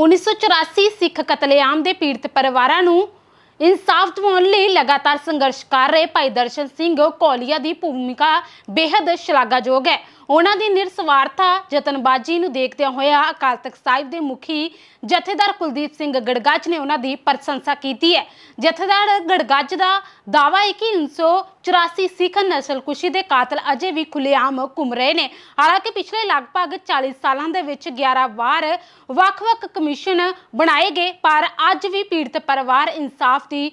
1984 ਸਿੱਖ ਕਤਲੇਆਮ ਦੇ ਪੀੜਤ ਪਰਿਵਾਰਾਂ ਨੂੰ ਇਨਸਾਫ ਦਿਵਾਉਣ ਲਈ ਲਗਾਤਾਰ ਸੰਘਰਸ਼ ਕਰ ਰਹੇ ਭਾਈ ਦਰਸ਼ਨ ਸਿੰਘ ਕੋਲੀਆ ਦੀ ਭੂਮਿਕਾ ਬੇहद ਸ਼ਲਾਘਾਯੋਗ ਹੈ। ਉਹਨਾਂ ਦੀ ਨਿਰਸਵਾਰਥਾ ਯਤਨਬਾਜ਼ੀ ਨੂੰ ਦੇਖਦਿਆਂ ਹੋਇਆ ਅਕਾਲ ਤਖਤ ਸਾਹਿਬ ਦੇ ਮੁਖੀ ਜਥੇਦਾਰ ਕੁਲਦੀਪ ਸਿੰਘ ਗੜਗੱਜ ਨੇ ਉਹਨਾਂ ਦੀ ਪ੍ਰਸ਼ੰਸਾ ਕੀਤੀ ਹੈ। ਜਥੇਦਾਰ ਗੜਗੱਜ ਦਾ ਦਾਅਵਾ ਹੈ ਕਿ 1984 ਸਿੱਖ ਨਸਲਕੁਸ਼ੀ ਦੇ ਕਾਤਲ ਅਜੇ ਵੀ ਖੁੱਲੇਆਮ ਘੁੰਮ ਰਹੇ ਨੇ। ਹਾਲਾਂਕਿ ਪਿਛਲੇ ਲਗਭਗ 40 ਸਾਲਾਂ ਦੇ ਵਿੱਚ 11 ਵਾਰ ਵੱਖ-ਵੱਖ ਕਮਿਸ਼ਨ ਬਣਾਏ ਗਏ, ਪਰ ਅੱਜ ਵੀ ਪੀੜਤ ਪਰਿਵਾਰ ਇਨਸਾਫ ਦੀ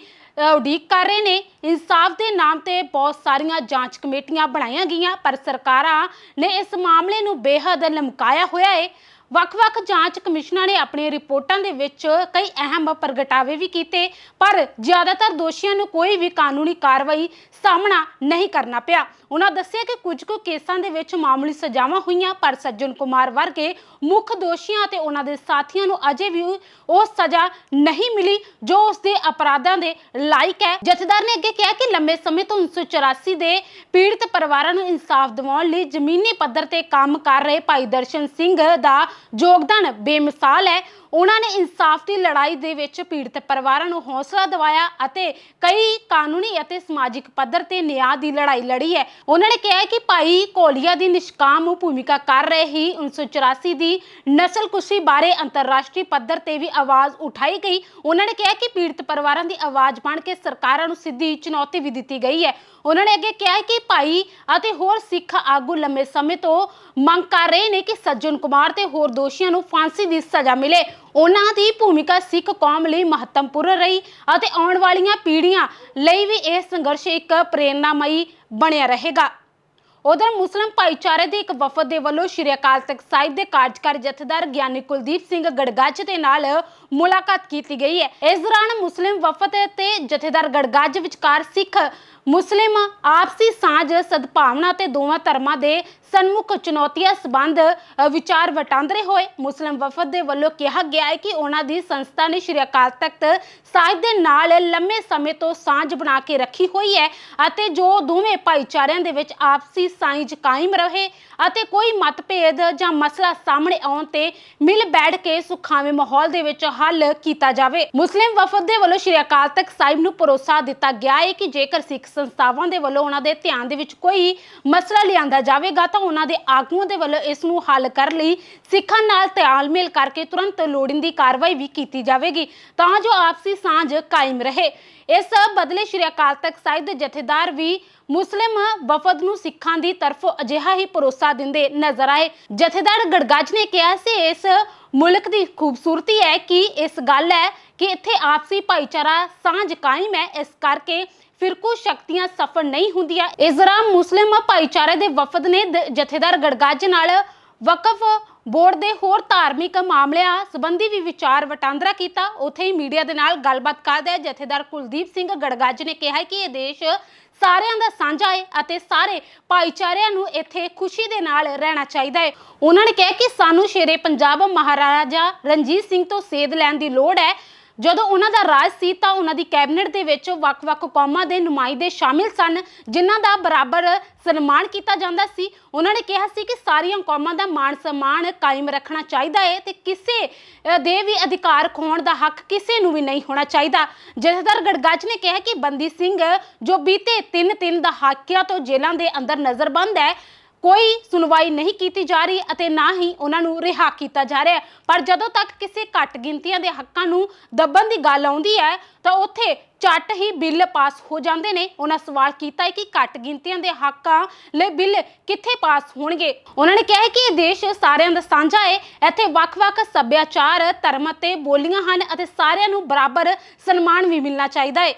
ਉਡੀਕ ਕਰ ਰਹੇ ਨੇ। ਇਨਸਾਫ ਦੇ ਨਾਮ ਤੇ ਬਹੁਤ ਸਾਰੀਆਂ ਜਾਂਚ ਕਮੇਟੀਆਂ ਬਣਾਈਆਂ ਗਈਆਂ, ਪਰ ਸਰਕਾਰਾਂ ਨੇ ਇਸ ਮਾਮਲੇ ਨੂੰ ਬੇਹੱਦ ਲਮਕਾਇਆ ਹੋਇਆ ਹੈ ਵੱਖ-ਵੱਖ ਜਾਂਚ ਕਮਿਸ਼ਨਾਂ ਨੇ ਆਪਣੀਆਂ ਰਿਪੋਰਟਾਂ ਦੇ ਵਿੱਚ ਕਈ ਅਹਿਮ ਪ੍ਰਗਟਾਵੇ ਵੀ ਕੀਤੇ, ਪਰ ਜ਼ਿਆਦਾਤਰ ਦੋਸ਼ੀਆਂ ਨੂੰ ਕੋਈ ਵੀ ਕਾਨੂੰਨੀ ਕਾਰਵਾਈ ਸਾਹਮਣਾ ਨਹੀਂ ਕਰਨਾ ਪਿਆ। ਉਹਨਾਂ ਦੱਸਿਆ ਕਿ ਕੁਝ ਕੁ ਕੇਸਾਂ ਦੇ ਵਿੱਚ ਮਾਮੂਲੀ ਸਜ਼ਾਵਾਂ ਹੋਈਆਂ, ਪਰ ਸੱਜਣ ਕੁਮਾਰ ਵਰਗੇ ਮੁੱਖ ਦੋਸ਼ੀਆਂ ਅਤੇ ਉਹਨਾਂ ਦੇ ਸਾਥੀਆਂ ਨੂੰ ਅਜੇ ਵੀ ਉਹ ਸਜ਼ਾ ਨਹੀਂ ਮਿਲੀ, ਜੋ ਉਸ ਦੇ ਅਪਰਾਧਾਂ ਦੇ ਲਾਇਕ ਹੈ। ਜਥੇਦਾਰ ਨੇ ਅੱਗੇ ਕਿਹਾ ਕਿ ਲੰਮੇ ਸਮੇਂ ਤੋਂ 1984 ਦੇ ਪੀੜਤ ਪਰਿਵਾਰਾਂ ਨੂੰ ਇਨਸਾਫ ਦਿਵਾਉਣ ਲਈ ਜ਼ਮੀਨੀ ਪੱਧਰ ਤੇ ਕੰਮ ਕਰ ਰਹੇ ਭਾਈ ਦਰਸ਼ਨ ਸਿੰਘ ਦਾ ਯੋਗਦਾਨ ਬੇਮਿਸਾਲ ਹੈ। ਉਹਨਾਂ ਨੇ ਇਨਸਾਫ ਦੀ ਲੜਾਈ ਦੇ ਵਿੱਚ ਪੀੜਤ ਪਰਿਵਾਰਾਂ ਨੂੰ ਹੌਸਲਾ ਦਿਵਾਇਆ ਅਤੇ ਕਈ ਕਾਨੂੰਨੀ ਅਤੇ ਸਮਾਜਿਕ ਪੱਧਰ ਤੇ ਨਿਆਂ ਦੀ ਲੜਾਈ ਲੜੀ ਹੈ। ਉਹਨਾਂ ਨੇ ਕਿਹਾ ਕਿ ਭਾਈ ਕੋਲੀਆ ਦੀ ਨਿਸ਼ਕਾਮ ਭੂਮਿਕਾ ਕਰ ਰਹੇ ਹੀ 1984 ਦੀ ਨਸਲਕੁਸ਼ੀ ਬਾਰੇ ਅੰਤਰਰਾਸ਼ਟਰੀ ਪੱਧਰ ਤੇ ਵੀ ਆਵਾਜ਼ ਉਠਾਈ ਗਈ। ਉਹਨਾਂ ਨੇ ਕਿਹਾ ਕਿ ਪੀੜਤ ਪਰਿਵਾਰਾਂ ਦੀ ਆਵਾਜ਼ ਬਣ ਕੇ ਸਰਕਾਰਾਂ ਨੂੰ ਸਿੱਧੀ ਚੁਣੌਤੀ ਵੀ ਦਿੱਤੀ ਗਈ ਹੈ। ਉਹਨਾਂ ਨੇ ਅੱਗੇ ਕਿਹਾ ਕਿ ਭਾਈ ਅਤੇ ਹੋਰ ਸਿੱਖ ਆਗੂ ਲੰਮੇ ਸਮੇਂ ਤੋਂ ਮੰਗ ਕਰ ਰਹੇ ਨੇ ਕਿ ਸੱਜਣ ਕੁਮਾਰ ਤੇ ਹੋਰ ਦੋਸ਼ੀਆਂ ਨੂੰ ਫਾਂਸੀ ਦੀ ਸਜ਼ਾ ਮਿਲੇ। ਉਹਨਾਂ ਦੀ ਭੂਮਿਕਾ ਸਿੱਖ ਕੌਮ ਲਈ ਮਹੱਤਵਪੂਰਨ ਰਹੀ ਅਤੇ ਆਉਣ ਵਾਲੀਆਂ ਪੀੜ੍ਹੀਆਂ ਲਈ ਵੀ ਇਹ ਸੰਘਰਸ਼ ਇੱਕ ਪ੍ਰੇਰਨਾਮਈ ਬਣਿਆ ਰਹੇਗਾ। ਉਧਰ ਮੁਸਲਿਮ ਭਾਈਚਾਰੇ ਦੇ ਇੱਕ ਵਫਦ ਦੇ ਵੱਲੋਂ ਸ਼੍ਰੀ ਅਕਾਲ ਤਖਤ ਸਾਹਿਬ ਦੇ ਕਾਰਜਕਾਰੀ ਜਥੇਦਾਰ ਗਿਆਨੀ ਕੁਲਦੀਪ ਸਿੰਘ ਗੜਗੱਜ ਦੇ ਨਾਲ ਮੁਲਾਕਾਤ ਕੀਤੀ ਗਈ ਹੈ। ਇਸ ਦੌਰਾਨ ਮੁਸਲਿਮ ਵਫਦ ਤੇ ਜਥੇਦਾਰ ਗੜਗੱਜ ਵਿਚਕਾਰ ਸਿੱਖ, ਮੁਸਲਿਮ, ਆਪਸੀ ਸਾਂਝ, ਸਦਭਾਵਨਾ ਤੇ ਦੋਵਾਂ ਧਰਮਾਂ ਦੇ ਸਨਮੁਖ ਚੁਣੌਤੀਆਂ ਸਬੰਧ ਵਿਚਾਰ ਵਟਾਂਦਰੇ ਹੋਏ। ਮੁਸਲਿਮ ਵਫਦ ਦੇ ਵੱਲੋਂ ਕਿਹਾ ਗਿਆ ਹੈ ਕਿ ਉਹਨਾਂ ਦੀ ਸੰਸਥਾ ਨੇ ਸ਼੍ਰੀ ਅਕਾਲ ਤਖਤ ਸਾਹਿਬ ਦੇ ਨਾਲ ਲੰਮੇ ਸਮੇਂ ਤੋਂ ਸਾਂਝ ਬਣਾ ਕੇ ਰੱਖੀ ਹੋਈ ਹੈ ਅਤੇ ਜੋ ਦੋਵੇਂ ਭਾਈਚਾਰਿਆਂ ਦੇ ਵਿੱਚ ਆਪਸੀ ਸਾਂਝ ਕਾਇਮ ਰਹੇ ਅਤੇ ਕੋਈ ਮਤਭੇਦ ਜਾਂ ਮਸਲਾ ਸਾਹਮਣੇ ਆਉਣ ਤੇ ਮਿਲ ਬੈਠ ਕੇ ਸੁਖਾਵੇਂ ਮਾਹੌਲ ਦੇ ਵਿੱਚ ਹੱਲ ਕੀਤਾ ਜਾਵੇ। ਮੁਸਲਿਮ ਵਫਦ ਦੇ ਵੱਲੋਂ ਸ਼੍ਰੀ ਅਕਾਲ ਤਖਤ ਸਾਹਿਬ ਨੂੰ ਭਰੋਸਾ ਦਿੱਤਾ ਗਿਆ ਹੈ ਕਿ ਜੇਕਰ ਸਿੱਖ ਸੰਸਥਾਵਾਂ ਦੇ ਵੱਲੋਂ ਉਹਨਾਂ ਦੇ ਧਿਆਨ ਦੇ ਵਿੱਚ ਕੋਈ ਮਸਲਾ ਲਿਆਂਦਾ ਜਾਵੇਗਾ ਤਾਂ ਉਹਨਾਂ ਦੇ ਆਗੂਆਂ ਦੇ ਵੱਲੋਂ ਇਸ ਨੂੰ ਹੱਲ ਕਰਨ ਲਈ ਸਿੱਖਾਂ ਨਾਲ ਤਾਲਮੇਲ ਕਰਕੇ ਤੁਰੰਤ ਲੋੜੀਂਦੀ ਕਾਰਵਾਈ ਵੀ ਕੀਤੀ ਜਾਵੇਗੀ। ਤਾਂ ਜੋ ਆਪਸੀ ਸਾਂਝ ਕਾਇਮ ਰਹੇ। ਇਸ ਬਦਲੇ ਸ਼੍ਰੀ ਅਕਾਲ ਤਖਤ ਸਾਹਿਬ ਦੇ ਜਥੇਦਾਰ ਵੀ ਮੁਸਲਿਮ ਵਫਦ ਨੂੰ ਸਿੱਖਾਂ ਦੀ ਤਰਫੋਂ ਅਜਿਹਾ ਹੀ ਭਰੋਸਾ ਦਿੰਦੇ ਨਜ਼ਰ ਆਏ। ਜਥੇਦਾਰ ਗੜਗੱਜ ਨੇ ਕਿਹਾ ਸੀ, ਇਸ ਮੁਲਕ ਦੀ ਖੂਬਸੂਰਤੀ ਹੈ ਕਿ ਇਸ ਗੱਲ ਹੈ ਕਿ ਇੱਥੇ ਆਪਸੀ ਭਾਈਚਾਰਾ ਸਾਂਝ ਕਾਇਮ ਹੈ। ਇਸ ਕਰਕੇ ਫਿਰਕੂ ਸ਼ਕਤੀਆਂ ਸਫਲ ਨਹੀਂ ਹੁੰਦੀਆਂ। ਇਸ ਦੌਰਾਨ ਮੁਸਲਿਮ ਭਾਈਚਾਰੇ ਦੇ ਵਫਦ ਨੇ ਜਥੇਦਾਰ ਗੜਗਾਜ ਨਾਲ ਵਕਫ ਬੋਰਡ ਦੇ ਹੋਰ ਧਾਰਮਿਕ ਮਾਮਲਿਆਂ ਸੰਬੰਧੀ ਵੀ ਵਿਚਾਰ ਵਟਾਂਦਰਾ ਕੀਤਾ। ਉੱਥੇ ਹੀ ਮੀਡੀਆ ਦੇ ਨਾਲ ਗੱਲਬਾਤ ਕਰਦੇ ਜਥੇਦਾਰ ਕੁਲਦੀਪ ਸਿੰਘ ਗੜਗੱਜ ਨੇ ਕਿਹਾ ਕਿ ਇਹ ਦੇਸ਼ ਸਾਰਿਆਂ ਦਾ ਸਾਂਝਾ ਹੈ ਅਤੇ ਸਾਰੇ ਭਾਈਚਾਰਿਆਂ ਨੂੰ ਇੱਥੇ ਖੁਸ਼ੀ ਦੇ ਨਾਲ ਰਹਿਣਾ ਚਾਹੀਦਾ ਹੈ ਉਹਨਾਂ ਨੇ ਕਿਹਾ ਕਿ ਸਾਨੂੰ ਸ਼ੇਰੇ ਪੰਜਾਬ ਮਹਾਰਾਜਾ ਰਣਜੀਤ ਸਿੰਘ ਤੋਂ ਸੇਧ ਲੈਣ ਦੀ ਲੋੜ ਹੈ। ਜਦੋਂ ਉਹਨਾਂ ਦਾ ਰਾਜ ਸੀ ਤਾਂ ਉਹਨਾਂ ਦੀ ਕੈਬਨਿਟ ਦੇ ਵਿੱਚ ਵੱਖ-ਵੱਖ ਕੌਮਾਂ ਦੇ ਨੁਮਾਇੰਦੇ ਸ਼ਾਮਿਲ ਸਨ, ਜਿਨ੍ਹਾਂ ਦਾ ਬਰਾਬਰ ਸਨਮਾਨ ਕੀਤਾ ਜਾਂਦਾ ਸੀ। ਉਹਨਾਂ ਨੇ ਕਿਹਾ ਸੀ ਕਿ ਸਾਰੀਆਂ ਕੌਮਾਂ ਦਾ ਮਾਣ ਸਨਮਾਨ ਕਾਇਮ ਰੱਖਣਾ ਚਾਹੀਦਾ ਹੈ ਤੇ ਕਿਸੇ ਦੇ ਵੀ ਅਧਿਕਾਰ ਖੋਣ ਦਾ ਹੱਕ ਕਿਸੇ ਨੂੰ ਵੀ ਨਹੀਂ ਹੋਣਾ ਚਾਹੀਦਾ। ਜਥੇਦਾਰ ਗੜਗੱਜ ਨੇ ਕਿਹਾ ਕਿ ਬੰਦੀ ਸਿੰਘ, ਜੋ ਬੀਤੇ 3-3 ਦਹਾਕਿਆਂ ਤੋਂ ਜੇਲ੍ਹਾਂ ਦੇ ਅੰਦਰ ਨਜ਼ਰਬੰਦ ਹੈ ਕੋਈ ਸੁਣਵਾਈ ਨਹੀਂ ਕੀਤੀ ਜਾ ਰਹੀ ਅਤੇ ਨਾ ਹੀ ਉਹਨਾਂ ਨੂੰ ਰਿਹਾ ਕੀਤਾ ਜਾ ਰਿਹਾ ਹੈ। ਪਰ ਜਦੋਂ ਤੱਕ ਕਿਸੇ ਘੱਟ ਗਿਣਤੀਆਂ ਦੇ ਹੱਕਾਂ ਨੂੰ ਦੱਬਣ ਦੀ ਗੱਲ ਆਉਂਦੀ ਹੈ, ਤਾਂ ਉੱਥੇ ਚੱਟ ਹੀ ਬਿੱਲ ਪਾਸ ਹੋ ਜਾਂਦੇ ਨੇ। ਉਹਨਾਂ ਸਵਾਲ ਕੀਤਾ ਹੈ ਕਿ ਘੱਟ ਗਿਣਤੀਆਂ ਦੇ ਹੱਕਾਂ ਲਈ ਬਿੱਲ ਕਿੱਥੇ ਪਾਸ ਹੋਣਗੇ? ਉਹਨਾਂ ਨੇ ਕਿਹਾ ਹੈ ਕਿ ਇਹ ਦੇਸ਼ ਸਾਰਿਆਂ ਦਾ ਸਾਂਝਾ ਹੈ। ਇੱਥੇ ਵੱਖ-ਵੱਖ ਸੱਭਿਆਚਾਰ, ਧਰਮ ਅਤੇ ਬੋਲੀਆਂ ਹਨ ਅਤੇ ਸਾਰਿਆਂ ਨੂੰ ਬਰਾਬਰ ਸਨਮਾਨ ਵੀ ਮਿਲਣਾ ਚਾਹੀਦਾ ਹੈ।